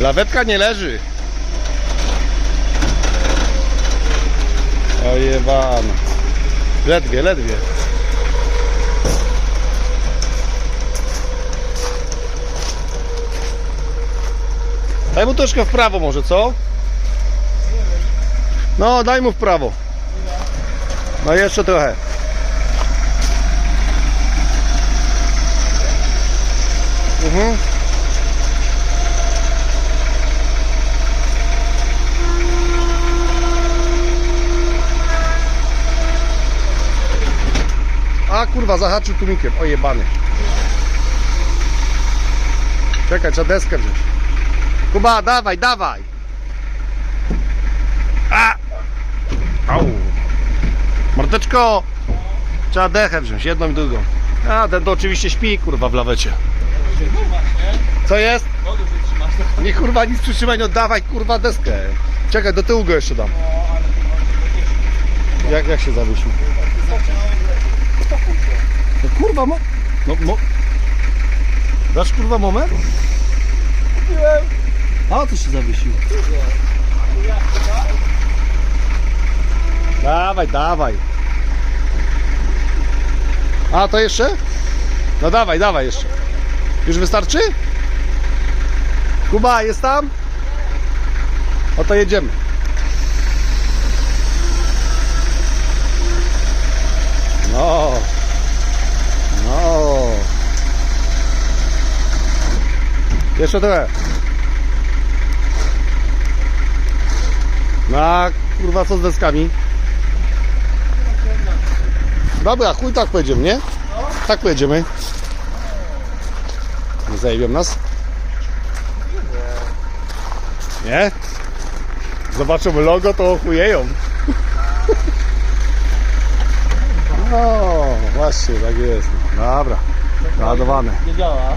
Lawetka nie leży. Ojebana. Ledwie, ledwie. Daj mu troszkę w prawo może, co? No, daj mu w prawo. No jeszcze trochę. Mhm. A kurwa, zahaczył tumikiem. Ojebany. Czekaj, trzeba deskę wziąć. Kuba, dawaj, dawaj. A! Au. Mordeczko! Trzeba dechę wziąć, jedną i drugą. A, ten to oczywiście śpi, kurwa, w lawecie. Co jest? Nie kurwa nic przytrzymaj, no dawaj kurwa deskę. Czekaj, do tyłu go jeszcze dam. Jak, jak się zawiesił? No kurwa mo... No mo... Dasz kurwa moment? A o co się zawiesił? Dawaj, dawaj. A to jeszcze? No dawaj, dawaj jeszcze. Już wystarczy? Kuba, jest tam? No to jedziemy. No. No. Jeszcze trochę. No, a kurwa, co z deskami? Dobra, chuj tak pojedziemy, nie? Tak pojedziemy. Nie zajebią nas? Nie? Zobaczą logo, to ochujeją. No, właśnie, tak jest. Dobra, naładowane. Nie działa.